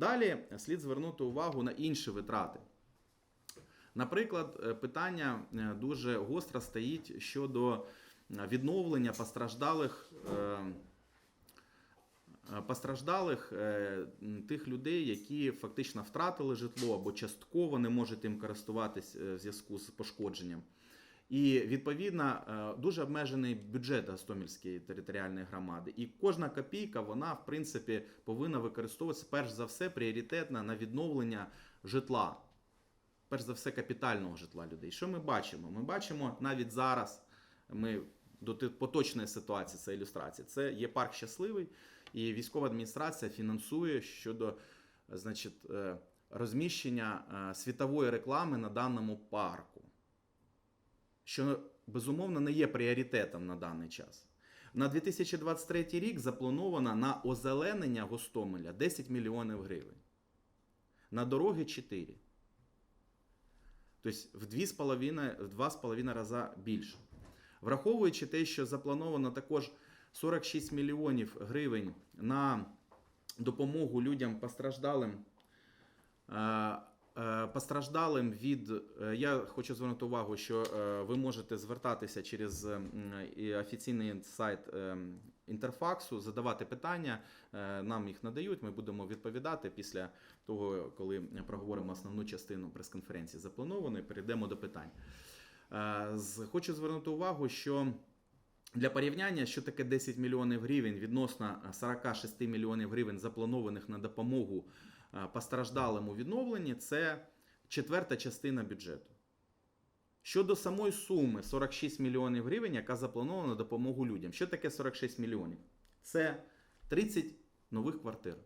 Далі слід звернути увагу на інші витрати. Наприклад, е, питання е, дуже гостро стоїть щодо е, відновлення постраждалих. Постраждалих тих людей, які фактично втратили житло або частково не можуть їм користуватись в зв'язку з пошкодженням. І відповідно е, дуже обмежений бюджет Гостомельської територіальної громади. І кожна копійка, вона в принципі повинна використовуватися перш за все пріоритетно на відновлення житла, перш за все капітального житла людей. Що ми бачимо? Ми бачимо навіть зараз. Ми до поточної ситуації, це ілюстрація. Це є парк щасливий, і військова адміністрація фінансує щодо значить, е, розміщення е, світової реклами на даному парку що безумовно не є пріоритетом на даний час. На 2023 рік заплановано на озеленення Гостомеля 10 мільйонів гривень. На дороги 4. Тобто в 2,5 в 2,5 рази більше. Враховуючи те, що заплановано також 46 мільйонів гривень на допомогу людям постраждалим е, постраждалим від. е, Я хочу звернути увагу, що е, ви можете звертатися через офіційний сайт е, інтерфаксу, задавати питання. Нам їх надають. Ми будемо відповідати після того, коли проговоримо основну частину прес-конференції запланованої. Перейдемо до питань. Хочу звернути увагу, що. Для порівняння, що таке 10 мільйонів гривень відносно 46 мільйонів гривень, запланованих на допомогу постраждалим відновленні, це четверта частина бюджету. Щодо самої суми 46 мільйонів гривень, яка запланована на допомогу людям. Що таке 46 мільйонів? Це 30 нових квартир.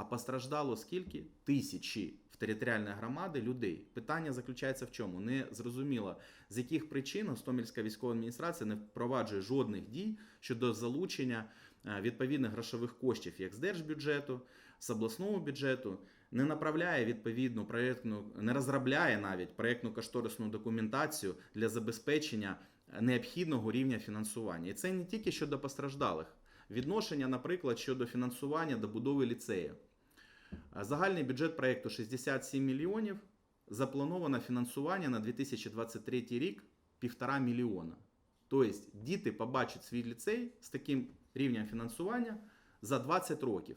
А постраждало скільки? Тисячі в територіальної громади людей. Питання заключається в чому? Не зрозуміло, з яких причин Гостомельська військова адміністрація не впроваджує жодних дій щодо залучення е, відповідних грошових коштів як з держбюджету, з обласного бюджету, не направляє відповідну проєктну, не розробляє навіть проєктну кошторисну документацію для забезпечення необхідного рівня фінансування. І це не тільки щодо постраждалих. Відношення, наприклад, щодо фінансування добудови ліцею. А Загальний бюджет проєкту 67 мільйонів. Заплановано фінансування на 2023 рік 1,5 мільйона. Тобто діти побачать свій ліцей з таким рівнем фінансування за 20 років.